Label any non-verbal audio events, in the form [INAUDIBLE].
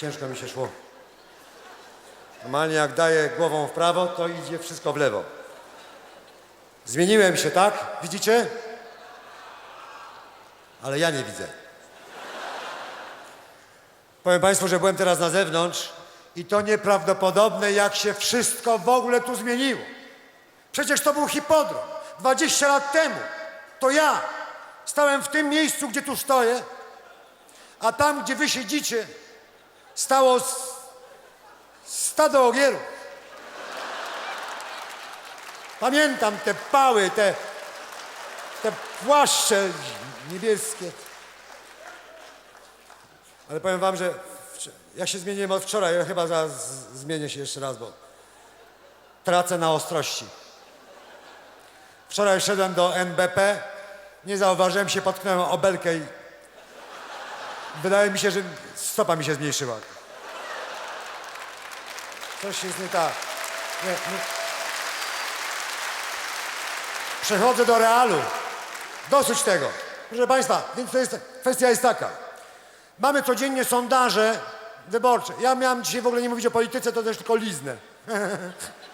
Ciężko mi się szło. Normalnie jak daję głową w prawo, to idzie wszystko w lewo. Zmieniłem się, tak? Widzicie? Ale ja nie widzę. Powiem Państwu, że byłem teraz na zewnątrz i to nieprawdopodobne, jak się wszystko w ogóle tu zmieniło. Przecież to był hipodrom. 20 lat temu to ja stałem w tym miejscu, gdzie tu stoję, a tam, gdzie wy siedzicie, stało stado ogierów. Pamiętam te pały, te, te płaszcze niebieskie. Ale powiem wam, że ja się zmieniłem od wczoraj, ja chyba zaraz zmienię się jeszcze raz, bo tracę na ostrości. Wczoraj szedłem do NBP, nie zauważyłem się, potknąłem obelkę i wydaje mi się, że stopa mi się zmniejszyła. Coś jest nie tak. Nie, nie. Przechodzę do realu. Dosyć tego. Proszę Państwa, więc to jest, kwestia jest taka. Mamy codziennie sondaże wyborcze. Ja miałem dzisiaj w ogóle nie mówić o polityce, to też tylko liznę. [LAUGHS]